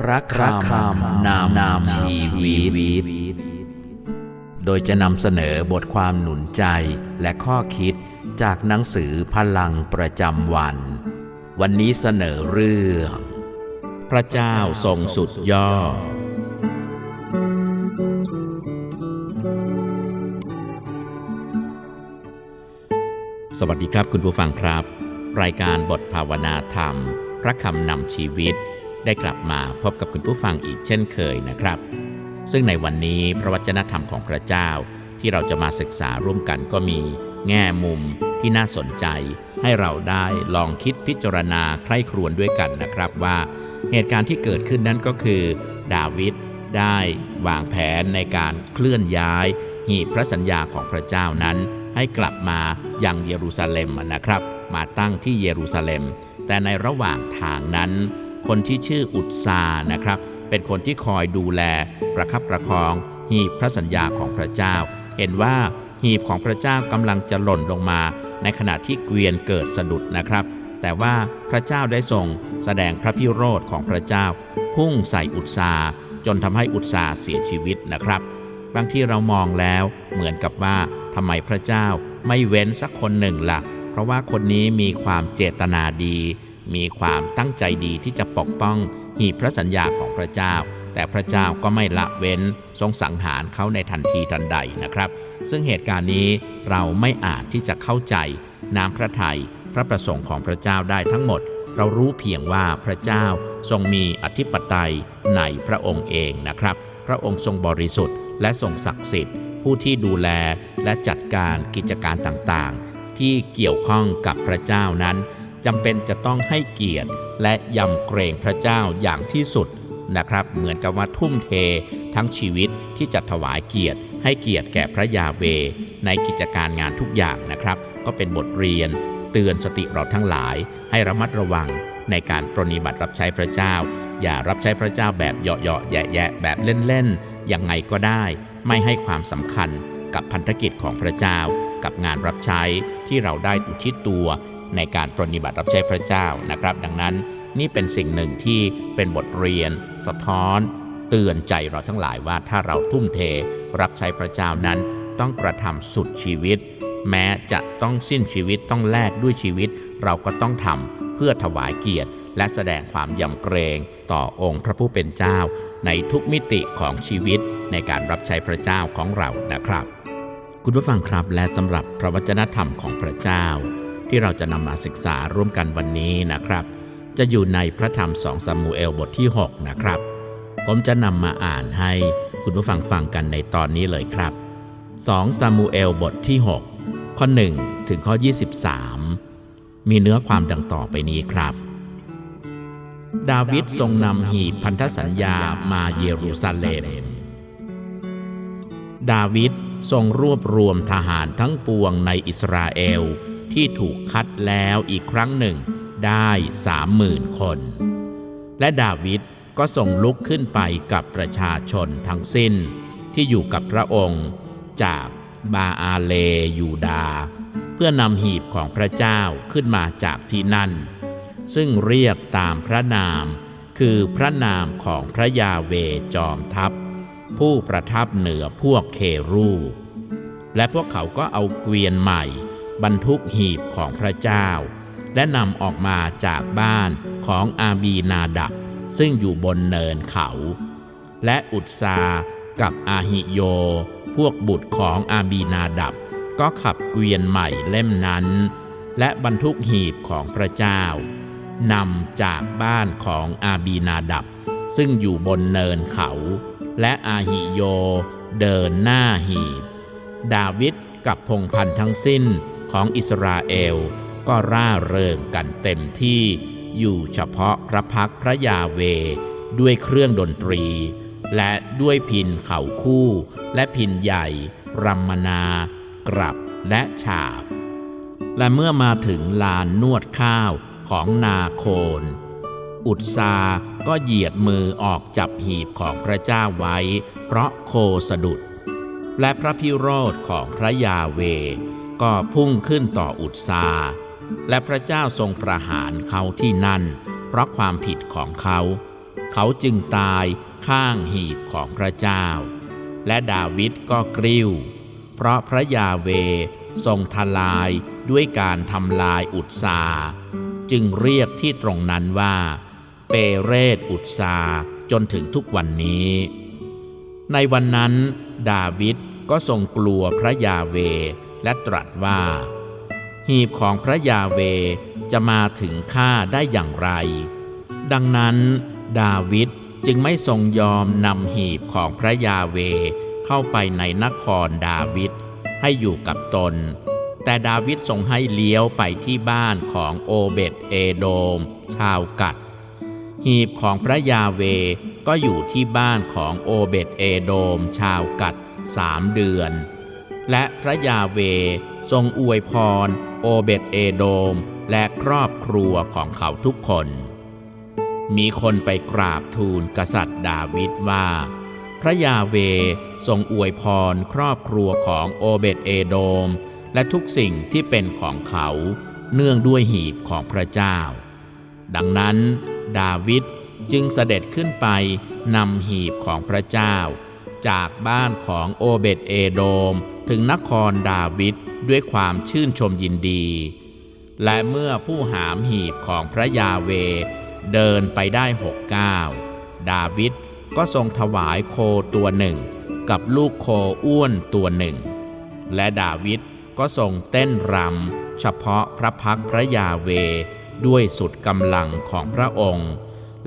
พระคำนำนำชีวิต โดยจะนำเสนอบทความหนุนใจและข้อคิดจากหนังสือพลังประจำวัน วันนี้เสนอเรื่อง พระเจ้าทรงสุดยอดสวัสดีครับคุณผู้ฟังครับ รายการบทภาวนาธรรม พระคำนำชีวิต ได้กลับมาพบกับคุณผู้ฟังอีกเช่นเคยนะครับ ซึ่งในวันนี้พระวจนะธรรมของพระเจ้าที่เราจะมาศึกษาร่วมกันก็มีแง่มุมที่น่าสนใจ ให้เราได้ลองคิดพิจารณาใคร่ครวญด้วยกันนะครับว่าเหตุการณ์ที่เกิดขึ้นนั้นก็คือ ดาวิดได้วางแผนในการเคลื่อนย้าย หีบพระสัญญาของพระเจ้านั้น ให้กลับมายังเยรูซาเล็มนะครับ มาตั้งที่เยรูซาเล็ม แต่ในระหว่างทางนั้น คนที่ชื่ออุตซานะครับ เป็นคนที่คอยดูแลประคับประคอง หีบพระสัญญาของพระเจ้า เห็นว่าหีบของพระเจ้ากำลังจะหล่นลงมา ในขณะที่เกวียนเกิดสะดุดนะครับ แต่ว่าพระเจ้าได้ทรงแสดงพระพิโรธของพระเจ้า พุ่งใส่อุตสาจนทำให้อุตสาเสียชีวิตนะครับบางที่เรามองแล้วเหมือนกับว่าทำไมพระเจ้าไม่เว้นสักคนหนึ่งละ่ะ เพราะว่าคนนี้มีความเจตนาดี มีความตั้งใจดีที่จะปกป้องหีบพระสัญญาของพระเจ้า แต่พระเจ้าก็ไม่ละเว้นทรงสังหารเขาในทันทีทันใดนะครับ ซึ่งเหตุการณ์นี้เราไม่อาจที่จะเข้าใจน้ำพระทัยพระประสงค์ของพระเจ้าได้ทั้งหมด เรารู้เพียงว่าพระเจ้าทรงมีอธิปไตยในพระองค์เองนะครับ พระองค์ทรงบริสุทธิ์และทรงศักดิ์สิทธิ์ ผู้ที่ดูแลและจัดการกิจการต่างๆ ที่เกี่ยวข้องกับพระเจ้านั้น จำเป็นจะต้องให้เกียรติ และยำเกรงพระเจ้าอย่างที่สุดนะครับ เหมือนกับว่าทุ่มเททั้งชีวิตที่จะถวายเกียรติ ให้เกียรติแก่พระยาเว ในกิจการงานทุกอย่างนะครับ ก็เป็นบทเรียน เตือนสติเราทั้งหลาย ให้ระมัดระวังในการปรนนิบัติรับใช้พระเจ้า อย่ารับใช้พระเจ้าแบบเหยาะๆแยะๆแบบเล่นๆยังไงก็ได้ ไม่ให้ความสำคัญกับพันธกิจของพระเจ้า กับงานรับใช้ที่เราได้อุทิศตัว ในการปรนนิบัติรับใช้พระเจ้านะครับ ดังนั้นนี่เป็นสิ่งหนึ่งที่เป็นบทเรียน สะท้อน เตือนใจเราทั้งหลายว่าถ้าเราทุ่มเทรับใช้พระเจ้านั้น ต้องกระทำสุดชีวิต แม้จะต้องสิ้นชีวิตต้องแลกด้วยชีวิต เราก็ต้องทำเพื่อถวายเกียรติ และแสดงความยำเกรงต่อองค์พระผู้เป็นเจ้า ในทุกมิติของชีวิตในการรับใช้พระเจ้าของเรานะครับ คุณผู้ฟังครับและสำหรับพระวจนะธรรมของพระเจ้า ที่เราจะนำมาศึกษาร่วมกันวันนี้นะครับ จะอยู่ในพระธรรมสองซามูเอลบทที่ 6 นะครับ ผมจะนำมาอ่านให้คุณผู้ฟังฟังกันในตอนนี้เลยครับ2ซามูเอลบทที่ 6 ข้อ 1 ถึงข้อ 23 มีเนื้อความดังต่อไปนี้ครับ ดาวิดทรงนำหีบพันธสัญญามาเยรูซาเล็ม ดาวิดทรงรวบรวมทหารทั้งปวงในอิสราเอล ที่ถูกคัดแล้วอีกครั้งหนึ่งได้สามหมื่นคน และดาวิดก็ส่งลุกขึ้นไปกับประชาชนทั้งสิ้นที่อยู่กับพระองค์ จากบาอาเลยูดา เพื่อนำหีบของพระเจ้าขึ้นมาจากที่นั่น ซึ่งเรียกตามพระนาม คือพระนามของพระยาเวจอมทัพ ผู้ประทับเหนือพวกเครู และพวกเขาก็เอาเกวียนใหม่ บรรทุกหีบของพระเจ้า และนำออกมาจากบ้านของอาบีนาดับ ซึ่งอยู่บนเนินเขา และอุตสากับอาหิโย พวกบุตรของอาบีนาดับ ก็ขับเกวียนใหม่เล่มนั้น และบรรทุกหีบของพระเจ้านำจากบ้านของอาบีนาดับ ซึ่งอยู่บนเนินเขา และอาหิโยเดินหน้าหีบ ดาวิดกับพงพันธ์ทั้งสิ้น ของอิสราเอลก็ร่าเริงกันเต็มที่อยู่เฉพาะพระพักพระยาเว ด้วยเครื่องดนตรี และด้วยพินเข่าคู่ และพินใหญ่ รัมมนา กรับ และฉาบ และเมื่อมาถึงลานนวดข้าวของนาโคน อุตสาก็เหยียดมือออกจับหีบของพระเจ้าไว้ เพราะโคสะดุด และพระพิโรธของพระยาเว ก็พุ่งขึ้นต่ออุตสาและพระเจ้าทรงประหารเขาที่นั่น เพราะความผิดของเขา เขาจึงตายข้างหีบของพระเจ้า และดาวิดก็กริ้ว เพราะพระยาเวทรงทลายด้วยการทำลายอุตสาจึงเรียกที่ตรงนั้นว่า เปเรตอุตสาจนถึงทุกวันนี้ ในวันนั้น ดาวิดก็ทรงกลัวพระยาเว และตรัสว่า หีบของพระยาเวจะมาถึงข้าได้อย่างไร ดังนั้น ดาวิดจึงไม่ทรงยอมนำหีบของพระยาเวเข้าไปในนครดาวิดให้อยู่กับตน แต่ดาวิดทรงให้เลี้ยวไปที่บ้านของโอเบตเอโดม ชาวกัด หีบของพระยาเวก็อยู่ที่บ้านของโอเบตเอโดม ชาวกัดสามเดือน และพระยาเวทรงอวยพร โอเบตเอโดม และครอบครัวของเขาทุกคน มีคนไปกราบทูลกษัตริย์ดาวิดว่า พระยาเวทรงอวยพรครอบครัวของโอเบตเอโดม และทุกสิ่งที่เป็นของเขาเนื่องด้วยหีบของพระเจ้า ดังนั้น ดาวิดจึงเสด็จขึ้นไปนำหีบของพระเจ้า จากบ้านของโอเบตเอโดม ถึงนครดาวิดด้วยความชื่นชมยินดี และเมื่อผู้หามหีบของพระยาเวเดินไปได้หกก้าวดาวิดก็ทรงถวายโคตัวหนึ่ง กับลูกโคอ้วนตัวหนึ่ง และดาวิดก็ทรงเต้นรำเฉพาะพระพักพระยาเวด้วยสุดกำลังของพระองค์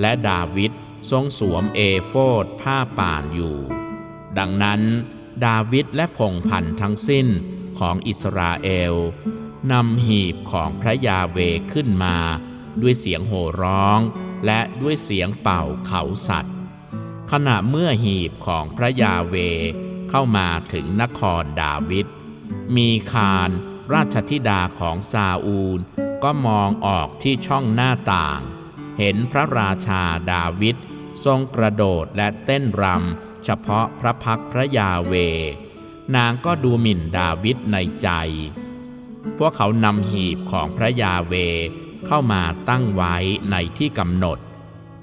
และดาวิดทรงสวมเอโฟดผ้าป่านอยู่ ดังนั้น ดาวิดและพงพันธ์ทั้งสิ้นของอิสราเอลนำหีบของพระยาเวขึ้นมา ด้วยเสียงโห่ร้อง และด้วยเสียงเป่าเขาสัตว์ ขณะเมื่อหีบของพระยาเวเข้ามาถึงนครดาวิดมีคารราชธิดาของซาอูล ก็มองออกที่ช่องหน้าต่าง เห็นพระราชาดาวิดทรงกระโดดและเต้นรำ เฉพาะพระพักพระยาเวนางก็ดูหมิ่นดาวิดในใจ พวกเขานำหีบของพระยาเวเข้ามาตั้งไว้ในที่กำหนด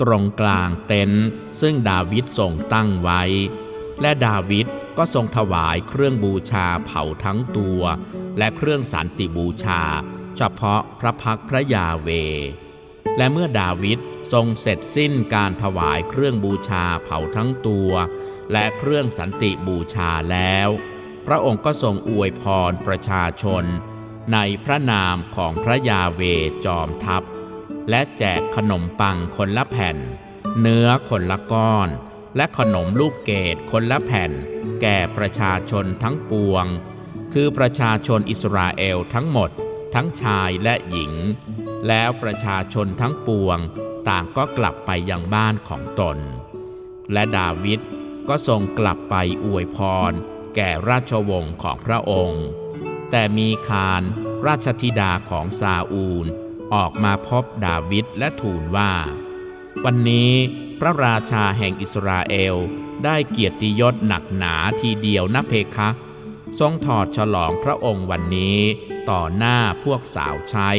ตรงกลางเต็นท์ซึ่งดาวิดทรงตั้งไว้ และดาวิดก็ทรงถวายเครื่องบูชาเผาทั้งตัว และเครื่องสันติบูชา เฉพาะพระพักพระยาเว และเมื่อดาวิดทรงเสร็จสิ้นการถวายเครื่องบูชาเผาทั้งตัว และเครื่องสันติบูชาแล้ว พระองค์ก็ทรงอวยพรประชาชน ในพระนามของพระยาเวจอมทัพ และแจกขนมปังคนละแผ่น เนื้อคนละก้อน และขนมลูกเกดคนละแผ่น แก่ประชาชนทั้งปวง คือประชาชนอิสราเอลทั้งหมดทั้งชายและหญิง แล้วประชาชนทั้งปวงต่างก็กลับไปยังบ้านของตน และดาวิดก็ทรงกลับไปอวยพร แก่ราชวงศ์ของพระองค์ แต่มีคารราชธิดาของซาอูล ออกมาพบดาวิดและทูลว่า วันนี้พระราชาแห่งอิสราเอลได้เกียรติยศหนักหนาทีเดียวนะเพคะ ทรงถอดฉลองพระองค์วันนี้ ต่อหน้าพวกสาวใช้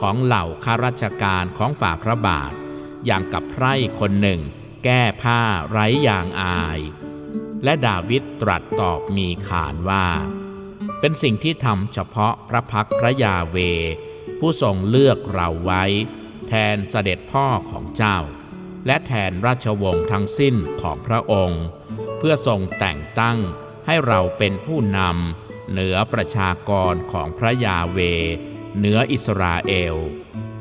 ของเหล่าข้าราชการของฝ่าพระบาท อย่างกับไพร่คนหนึ่ง แก้ผ้าไร้ยางอาย และดาวิดตรัสตอบมีขานว่า เป็นสิ่งที่ทำเฉพาะพระพักพระยาเว ผู้ทรงเลือกเราไว้ แทนเสด็จพ่อของเจ้า และแทนราชวงศ์ทั้งสิ้นของพระองค์ เพื่อทรงแต่งตั้งให้เราเป็นผู้นำ เหนือประชากรของพระยาเว เหนืออิสราเอล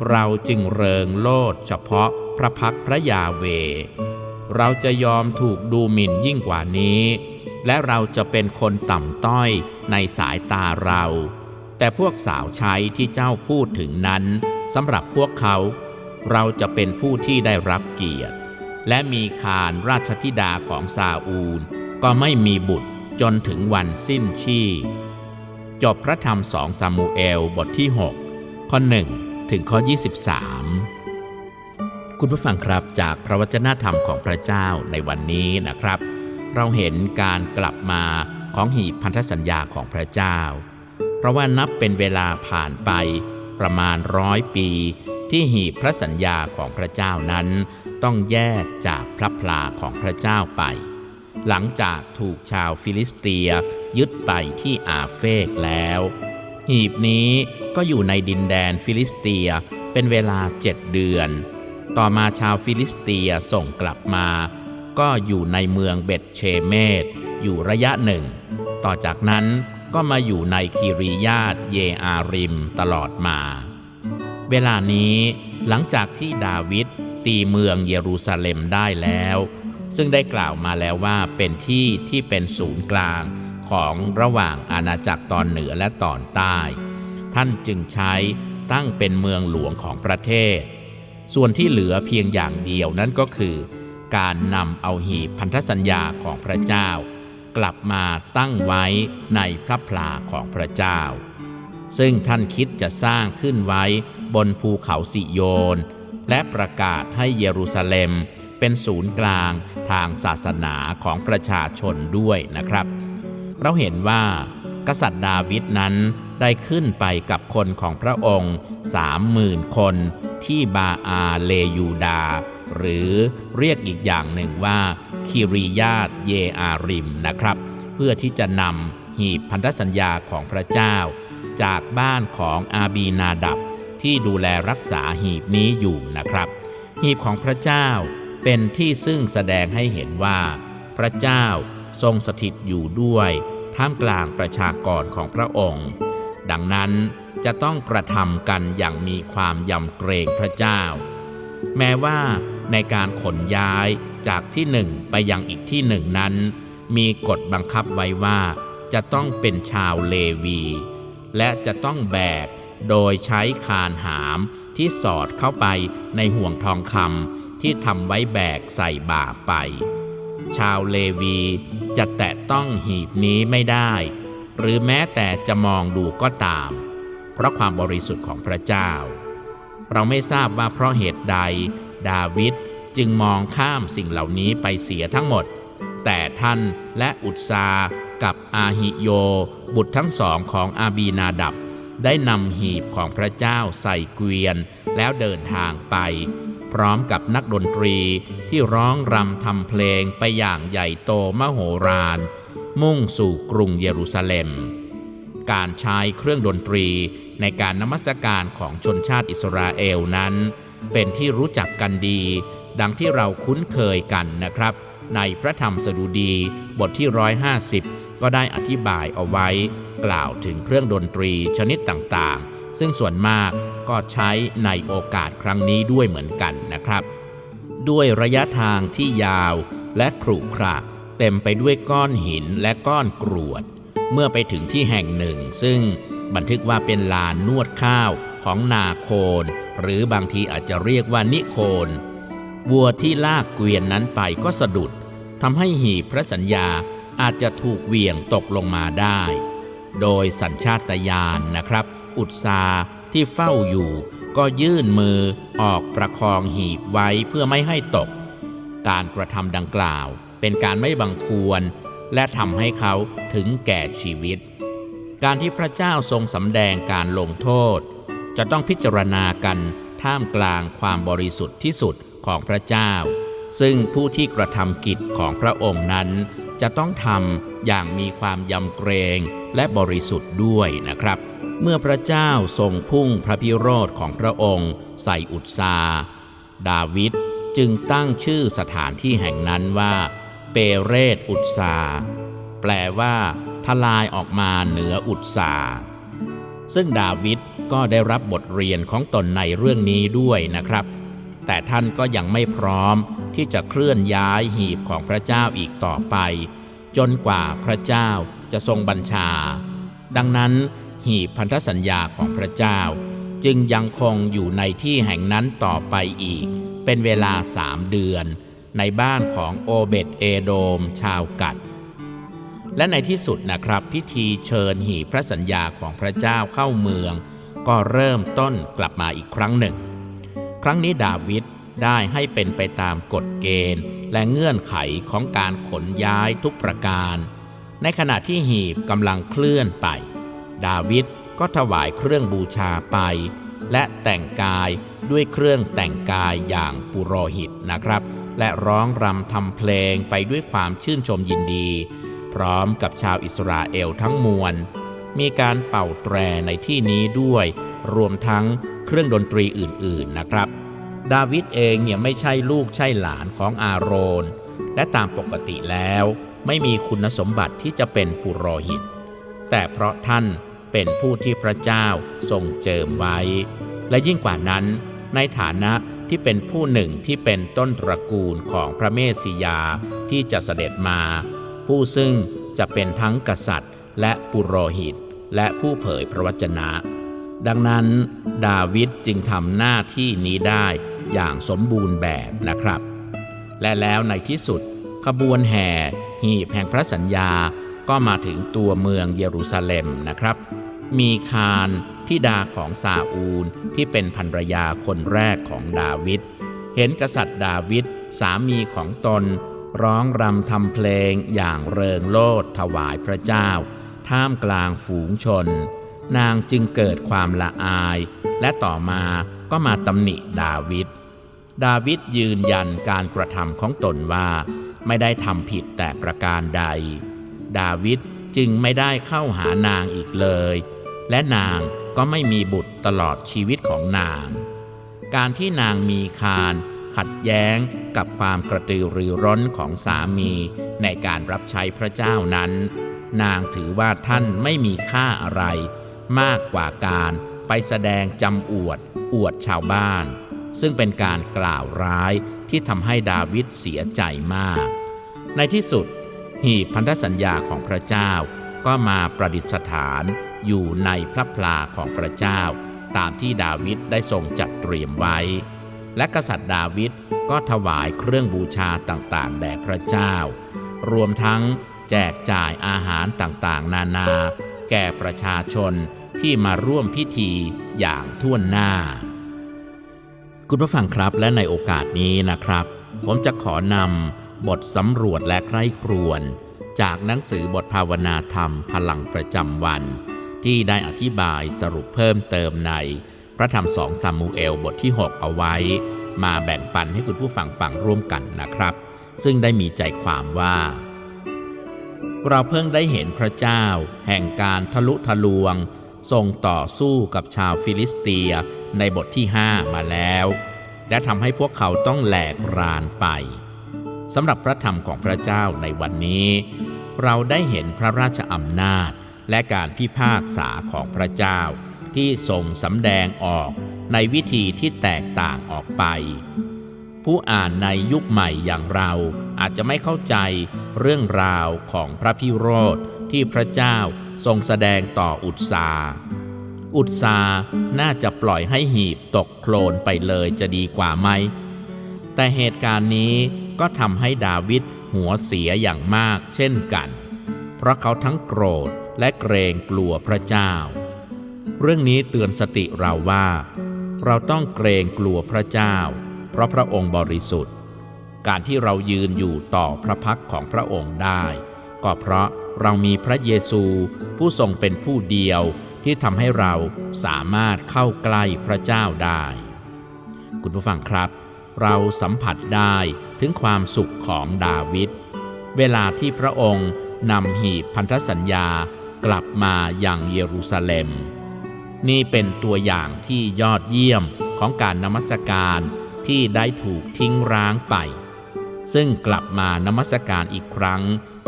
เราจึงเริงโลดเฉพาะพระพักพระยาเว เราจะยอมถูกดูหมิ่นยิ่งกว่านี้ และเราจะเป็นคนต่ำต้อยในสายตาเรา แต่พวกสาวใช้ที่เจ้าพูดถึงนั้นสำหรับพวกเขา เราจะเป็นผู้ที่ได้รับเกียรติ และมีคานราชธิดาของซาอูล ก็ไม่มีบุตร จนถึงวันสิ้นชีพจบพระธรรมสองซามูเอลบทที่ 6 ข้อ 1 ถึงข้อ 23 คุณผู้ฟังครับจากพระวจนะธรรมของพระเจ้าในวันนี้นะครับ เราเห็นการกลับมาของหีบพันธสัญญาของพระเจ้า เพราะว่านับเป็นเวลาผ่านไปประมาณร้อยปี ที่หีบพระสัญญาของพระเจ้านั้น ต้องแยกจากพระพลาของพระเจ้าไป หลังจากถูกชาวฟิลิสเตียยึดไปที่อาเฟกแล้ว หีบนี้ก็อยู่ในดินแดนฟิลิสเตียเป็นเวลาเจ็ดเดือน ต่อมาชาวฟิลิสเตียส่งกลับมา ก็อยู่ในเมืองเบตเชเมตอยู่ระยะหนึ่ง ต่อจากนั้นก็มาอยู่ในคีริยาตเยอาริมตลอดมา เวลานี้หลังจากที่ดาวิดตีเมืองเยรูซาเล็มได้แล้ว ซึ่งได้กล่าวมาแล้วว่าเป็นที่ที่เป็นศูนย์กลางของระหว่างอาณาจักรตอนเหนือและตอนใต้ ท่านจึงใช้ตั้งเป็นเมืองหลวงของประเทศ ส่วนที่เหลือเพียงอย่างเดียวนั่นก็คือ การนำเอาหีบพันธสัญญาของพระเจ้า กลับมาตั้งไว้ในพระพลาของพระเจ้า ซึ่งท่านคิดจะสร้างขึ้นไว้บนภูเขาสิโยน และประกาศให้เยรูซาเล็ม เป็นศูนย์กลางทางศาสนาของประชาชนด้วยนะครับ เราเห็นว่ากษัตริย์ดาวิดนั้นได้ขึ้นไปกับคนของพระองค์สามหมื่นคนที่บาอาเลยูดา หรือเรียกอีกอย่างหนึ่งว่าคิริยาตเยอาริมนะครับ เพื่อที่จะนำหีบพันธสัญญาของพระเจ้า จากบ้านของอาบีนาดับที่ดูแลรักษาหีบนี้อยู่นะครับ หีบของพระเจ้า เป็นที่ซึ่งแสดงให้เห็นว่า พระเจ้าทรงสถิตอยู่ด้วยท่ามกลางประชากรของพระองค์ ดังนั้นจะต้องกระทำกันอย่างมีความยำเกรงพระเจ้า แม้ว่าในการขนย้ายจากที่หนึ่งไปยังอีกที่หนึ่งนั้น มีกฎบังคับไว้ว่าจะต้องเป็นชาวเลวี และจะต้องแบกโดยใช้คานหามที่สอดเข้าไปในห่วงทองคำ ที่ทำไว้แบกใส่บ่าไป ชาวเลวีจะแตะต้องหีบนี้ไม่ได้ หรือแม้แต่จะมองดูก็ตาม เพราะความบริสุทธิ์ของพระเจ้า เราไม่ทราบว่าเพราะเหตุใด ดาวิดจึงมองข้ามสิ่งเหล่านี้ไปเสียทั้งหมด แต่ท่านและอุตซากับอาหิโย บุตรทั้งสองของอาบีนาดับได้นำหีบของพระเจ้าใส่เกวียนแล้วเดินทางไป พร้อมกับนักดนตรีที่ร้องรำทำเพลงไปอย่างใหญ่โตมโหฬารมุ่งสู่กรุงเยรูซาเล็ม การใช้เครื่องดนตรีในการนมัสการของชนชาติอิสราเอลนั้น เป็นที่รู้จักกันดี ดังที่เราคุ้นเคยกันนะครับ ในพระธรรมสดุดีบทที่ 150 ก็ได้อธิบายเอาไว้ กล่าวถึงเครื่องดนตรีชนิดต่างๆ ซึ่งส่วนมากก็ใช้ในโอกาสครั้งนี้ด้วยเหมือนกันนะครับ ด้วยระยะทางที่ยาวและขรุขระเต็มไปด้วยก้อนหินและก้อนกรวด เมื่อไปถึงที่แห่งหนึ่ง ซึ่งบันทึกว่าเป็นลานนวดข้าวของนาโคน หรือบางทีอาจจะเรียกว่านิโคน วัวที่ลากเกวียนนั้นไปก็สะดุดทำให้หีพระสัญญาอาจจะถูกเหวี่ยงตกลงมาได้ โดยสัญชาตญาณนนะครับ อุตสาที่เฝ้าอยู่ ก็ยื่นมือออกประคองหีบไว้เพื่อไม่ให้ตก การกระทำดังกล่าวเป็นการไม่บังควร และทำให้เขาถึงแก่ชีวิต การที่พระเจ้าทรงสำแดงการลงโทษ จะต้องพิจารณากันท่ามกลางความบริสุทธิ์ที่สุดของพระเจ้า ซึ่งผู้ที่กระทำกิจของพระองค์นั้น จะต้องทำอย่างมีความยำเกรงและบริสุทธิ์ด้วยนะครับ เมื่อพระเจ้าทรงพุ่งพระพิโรธของพระองค์ใส่อุตสาดาวิดจึงตั้งชื่อสถานที่แห่งนั้นว่า เปเรตอุตสาแปลว่าทลายออกมาเหนืออุตสาซึ่งดาวิดก็ได้รับบทเรียนของตนในเรื่องนี้ด้วยนะครับ แต่ท่านก็ยังไม่พร้อมที่จะเคลื่อนย้ายหีบของพระเจ้าอีกต่อไป จนกว่าพระเจ้าจะทรงบัญชา ดังนั้นหีบพันธสัญญาของพระเจ้า จึงยังคงอยู่ในที่แห่งนั้นต่อไปอีก เป็นเวลาสามเดือน ในบ้านของโอเบตเอโดมชาวกัด และในที่สุดนะครับพิธีเชิญหีบพระสัญญาของพระเจ้าเข้าเมือง ก็เริ่มต้นกลับมาอีกครั้งหนึ่ง ครั้งนี้ดาวิดได้ให้เป็นไปตามกฎเกณฑ์ และเงื่อนไขของการขนย้ายทุกประการ ในขณะที่หีบกำลังเคลื่อนไป ดาวิดก็ถวายเครื่องบูชาไป และแต่งกายด้วยเครื่องแต่งกายอย่างปุโรหิตนะครับ และร้องรำทำเพลงไปด้วยความชื่นชมยินดี พร้อมกับชาวอิสราเอลทั้งมวล มีการเป่าแตรในที่นี้ด้วย รวมทั้ง เครื่องดนตรีอื่นๆนะครับ ดาวิดเองเนี่ยไม่ใช่ลูกใช่หลานของอาโรน และตามปกติแล้วไม่มีคุณสมบัติที่จะเป็นปุโรหิต แต่เพราะท่านเป็นผู้ที่พระเจ้าทรงเจิมไว้ และยิ่งกว่านั้นในฐานะที่เป็นผู้หนึ่งที่เป็นต้นตระกูลของพระเมสสิยาที่จะเสด็จมา ผู้ซึ่งจะเป็นทั้งกษัตริย์และปุโรหิต และผู้เผยพระวจนะ ดังนั้นดาวิดจึงทำหน้าที่นี้ได้อย่างสมบูรณ์แบบนะครับ และแล้วในที่สุด ขบวนแห่หีบแห่งพระสัญญาก็มาถึงตัวเมืองเยรูซาเล็มนะครับ มีคานที่ดาของซาอูลที่เป็นภรรยาคนแรกของดาวิดเห็นกษัตริย์ดาวิดสามีของตน ร้องรำทำเพลงอย่างเริงโลดถวายพระเจ้า ท่ามกลางฝูงชน นางจึงเกิดความละอาย และต่อมาก็มาตำหนิดาวิด ดาวิดยืนยันการกระทำของตนว่า ไม่ได้ทำผิดแต่ประการใด ดาวิดจึงไม่ได้เข้าหานางอีกเลย และนางก็ไม่มีบุตรตลอดชีวิตของนาง การที่นางมีคานขัดแย้งกับความกระตือรือร้นของสามีในการรับใช้พระเจ้านั้น นางถือว่าท่านไม่มีค่าอะไร มากกว่าการไปแสดงจำอวด อวดชาวบ้าน ซึ่งเป็นการกล่าวร้ายที่ทำให้ดาวิดเสียใจมาก ในที่สุด หีบพันธสัญญาของพระเจ้าก็มาประดิษฐานอยู่ในพระพลาของพระเจ้า ตามที่ดาวิดได้ทรงจัดเตรียมไว้ และกษัตริย์ดาวิดก็ถวายเครื่องบูชาต่างๆ แด่พระเจ้า รวมทั้งแจกจ่ายอาหารต่างๆ นานา แก่ประชาชนที่มาร่วมพิธีอย่างท่วนหน้า คุณผู้ฟังครับและในโอกาสนี้นะครับ ผมจะขอนำบทสำรวจและใคร่ครวญจากหนังสือบทภาวนาธรรมพลังประจำวัน ที่ได้อธิบายสรุปเพิ่มเติมใน พระธรรมสองซามูเอลบทที่ 6 เอาไว้ มาแบ่งปันให้คุณผู้ฟังฟังร่วมกันนะครับ ซึ่งได้มีใจความว่า เราเพิ่งได้เห็นพระเจ้า แห่งการทะลุทะลวง ทรงต่อสู้กับชาวฟิลิสเตียในบทที่ 5 มาแล้ว และทำให้พวกเขาต้องแหลกรานไปสำหรับพระธรรมของพระเจ้าในวันนี้ เราได้เห็นพระราชอำนาจและการพิพากษาของพระเจ้าที่ทรงสำแดงออกในวิธีที่แตกต่างออกไป ผู้อ่านในยุคใหม่อย่างเราอาจจะไม่เข้าใจเรื่องราวของพระพิโรธที่พระเจ้าทรงแสดงต่ออุตสาอุตสาน่าจะปล่อยให้หีบตกโคลนไปเลยจะดีกว่าไหม แต่เหตุการณ์นี้ก็ทำให้ดาวิดหัวเสียอย่างมากเช่นกัน เพราะเขาทั้งโกรธและเกรงกลัวพระเจ้า เรื่องนี้เตือนสติเราว่า เราต้องเกรงกลัวพระเจ้า เพราะพระองค์บริสุทธิ์ การที่เรายืนอยู่ต่อพระพักของพระองค์ได้ ก็เพราะเรามีพระเยซูผู้ทรงเป็นผู้เดียวที่ทำให้เราสามารถเข้าใกล้พระเจ้าได้ คุณผู้ฟังครับ เราสัมผัสได้ถึงความสุขของดาวิดเวลาที่พระองค์นำหีบพันธสัญญากลับมาอย่างเยรูซาเล็ม นี่เป็นตัวอย่างที่ยอดเยี่ยมของการนมัสการ ที่ได้ถูกทิ้งร้างไป ซึ่งกลับมานมัสการอีกครั้ง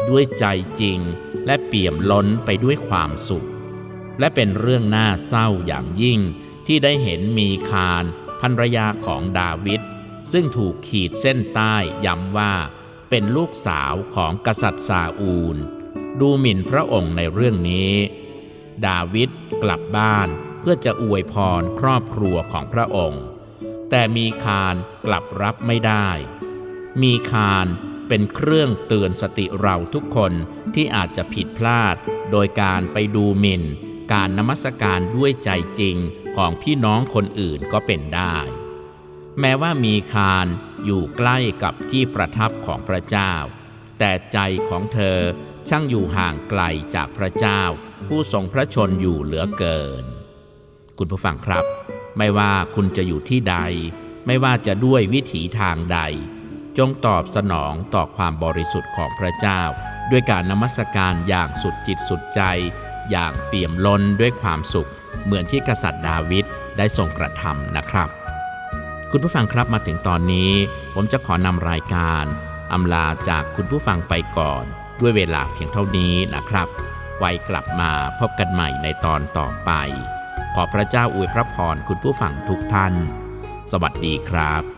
ด้วยใจจริงและเปี่ยมล้นไปด้วยความสุข และเป็นเรื่องน่าเศร้าอย่างยิ่งที่ได้เห็นมีคารภรรยาของดาวิดซึ่งถูกขีดเส้นใต้ย้ำว่า เป็นลูกสาวของกษัตริย์ซาอูล ดูหมิ่นพระองค์ในเรื่องนี้ ดาวิดกลับบ้านเพื่อจะอวยพรครอบครัวของพระองค์ แต่มีคารกลับรับไม่ได้ มีคานเป็นเครื่องเตือนสติเราทุกคนที่อาจจะผิดพลาด โดยการไปดูหมิ่น การนมัสการด้วยใจจริงของพี่น้องคนอื่นก็เป็นได้ แม้ว่ามีคานอยู่ใกล้กับที่ประทับของพระเจ้า แต่ใจของเธอช่างอยู่ห่างไกลจากพระเจ้า ผู้ทรงพระชนอยู่เหลือเกิน คุณผู้ฟังครับ ไม่ว่าคุณจะอยู่ที่ใด ไม่ว่าจะด้วยวิถีทางใด จงตอบสนองต่อความบริสุทธิ์ของพระเจ้า ด้วยการนมัสการอย่างสุดจิตสุดใจ อย่างเปี่ยมล้นด้วยความสุข เหมือนที่กษัตริย์ดาวิดได้ทรงกระทำนะครับ คุณผู้ฟังครับมาถึงตอนนี้ ผมจะขอนำรายการอำลาจากคุณผู้ฟังไปก่อน ด้วยเวลาเพียงเท่านี้นะครับ ไว้กลับมาพบกันใหม่ในตอนต่อไป ขอพระเจ้าอวยพระพรคุณผู้ฟังทุกท่าน สวัสดีครับ